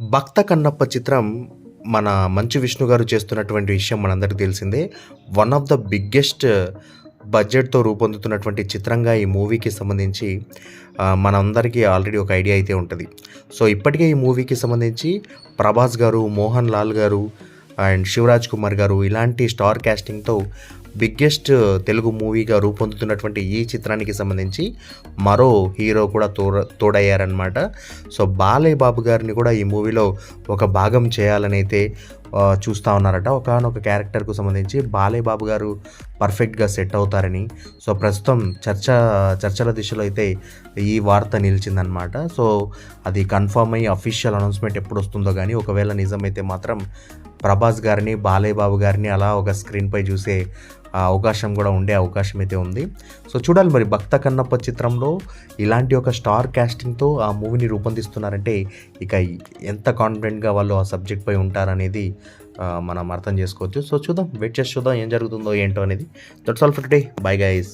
భక్త కన్నప్ప చిత్రం మన మంచు విష్ణు గారు చేస్తున్నటువంటి విషయం మనందరికీ తెలిసిందే. వన్ ఆఫ్ ద బిగ్గెస్ట్ బడ్జెట్తో రూపొందుతున్నటువంటి చిత్రంగా ఈ మూవీకి సంబంధించి మనందరికీ ఆల్రెడీ ఒక ఐడియా అయితే ఉంటుంది. సో ఇప్పటికే ఈ మూవీకి సంబంధించి ప్రభాస్ గారు మోహన్ లాల్ గారు అండ్ శివరాజ్ కుమార్ గారు ఇలాంటి స్టార్ క్యాస్టింగ్తో బిగ్గెస్ట్ తెలుగు మూవీగా రూపొందుతున్నటువంటి ఈ చిత్రానికి సంబంధించి మరో హీరో కూడా తోడ తోడయ్యారనమాట సో బాలయ్య బాబు గారిని కూడా ఈ మూవీలో ఒక భాగం చేయాలని అయితే చూస్తూ ఉన్నారట. ఒకనొక క్యారెక్టర్కు సంబంధించి బాలయ్య బాబు గారు పర్ఫెక్ట్గా సెట్ అవుతారని. సో ప్రస్తుతం చర్చ చర్చల దిశలో అయితే ఈ వార్త నిలిచిందనమాట సో అది కన్ఫర్మ్ అయ్యి అఫీషియల్ అనౌన్స్మెంట్ ఎప్పుడు వస్తుందో కానీ ఒకవేళ నిజమైతే మాత్రం ప్రభాస్ గారిని బాలయ్య బాబు గారిని అలా ఒక స్క్రీన్పై చూసే ఆ, అవకాశం కూడా ఉండే అవకాశం అయితే ఉంది. సో చూడాలి మరి భక్త కన్నప్ప చిత్రంలో ఇలాంటి ఒక స్టార్ క్యాస్టింగ్తో ఆ మూవీని రూపొందిస్తున్నారంటే ఇక ఎంత కాన్ఫిడెంట్గా వాళ్ళు ఆ సబ్జెక్ట్పై ఉంటారనేది మనం అర్థం చేసుకోవచ్చు. సో చూద్దాం వెయిట్ చేసి చూద్దాం ఏం జరుగుతుందో ఏంటో అనేది. That's all for today bye guys